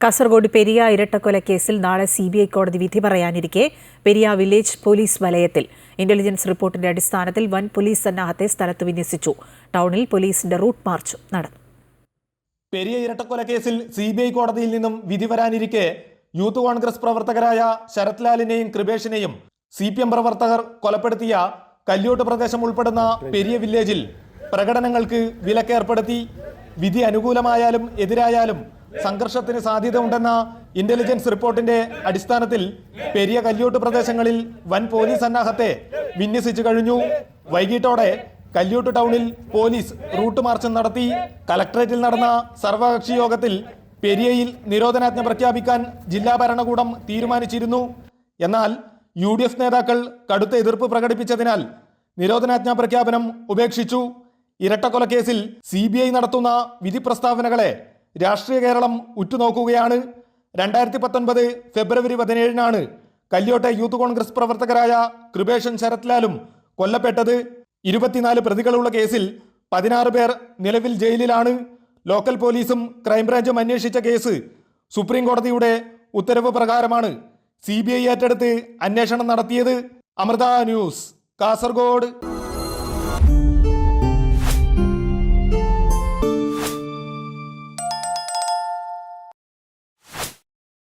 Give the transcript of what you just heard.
കാസർഗോഡ് പെരിയ ഇരട്ടക്കൊലക്കേസിൽ നാളെ C B I കോടതി വിധി പറയാനിരിക്കെ. പെരിയ വില്ലേജ് പോലീസ് വലയത്തിൽ ഇന്റലിജൻസ് റിപ്പോർട്ടിന്റെ അടിസ്ഥാനത്തിൽ വൻ പോലീസ് സന്നാഹത്തെ സ്ഥലത്ത് വിന്യസിച്ചു. ടൗണിൽ പോലീസിന്റെ റൂട്ട് മാർച്ച് നടന്നു. പെരിയ ഇരട്ടക്കൊലക്കേസിൽ സി ബി ഐ കോടതിയിൽ നിന്നും വിധി വരാനിരിക്കെ. യൂത്ത് കോൺഗ്രസ് പ്രവർത്തകരായ ശരത് ലാലിനെയും കൃപേഷിനെയും സി പി എം പ്രവർത്തകർ കൊലപ്പെടുത്തിയ കല്യോട്ട് പ്രദേശം ഉൾപ്പെടുന്ന പെരിയ വില്ലേജിൽ പ്രകടനങ്ങൾക്ക് വിലക്കേർപ്പെടുത്തി. വിധി അനുകൂലമായാലും എതിരായാലും സംഘർഷത്തിന് സാധ്യത ഉണ്ടെന്ന ഇന്റലിജൻസ് റിപ്പോർട്ടിന്റെ അടിസ്ഥാനത്തിൽ പെരിയ കല്യൂട്ട് പ്രദേശങ്ങളിൽ വൻ പോലീസ് സന്നാഹത്തെ വിന്യസിച്ചു കഴിഞ്ഞു. വൈകിട്ടോടെ കല്യൂട്ട് ടൗണിൽ പോലീസ് റൂട്ട് മാർച്ച് നടത്തി. കലക്ടറേറ്റിൽ നടന്ന സർവകക്ഷി യോഗത്തിൽ പെരിയയിൽ നിരോധനാജ്ഞ പ്രഖ്യാപിക്കാൻ ജില്ലാ ഭരണകൂടം തീരുമാനിച്ചിരുന്നു. എന്നാൽ യു ഡി എഫ് നേതാക്കൾ കടുത്ത എതിർപ്പ് പ്രകടിപ്പിച്ചതിനാൽ നിരോധനാജ്ഞ പ്രഖ്യാപനം ഉപേക്ഷിച്ചു. ഇരട്ടക്കൊലക്കേസിൽ സി ബി ഐ നടത്തുന്ന വിധി പ്രസ്താവനകളെ രാഷ്ട്രീയ കേരളം ഉറ്റുനോക്കുകയാണ്. രണ്ടായിരത്തി പത്തൊൻപത് ഫെബ്രുവരി പതിനേഴിനാണ് കല്യോട്ടെ യൂത്ത് കോൺഗ്രസ് പ്രവർത്തകരായ കൃപേഷൻ ശരത്ലാലും കൊല്ലപ്പെട്ടത്. ഇരുപത്തിനാല് പ്രതികളുള്ള കേസിൽ പതിനാറ് പേർ നിലവിൽ ജയിലിലാണ്. ലോക്കൽ പോലീസും ക്രൈംബ്രാഞ്ചും അന്വേഷിച്ച കേസ് സുപ്രീം കോടതിയുടെ ഉത്തരവ് പ്രകാരമാണ് സി ബി ഐ ഏറ്റെടുത്ത് അന്വേഷണം നടത്തിയത്. അമൃത ന്യൂസ് കാസർഗോഡ്.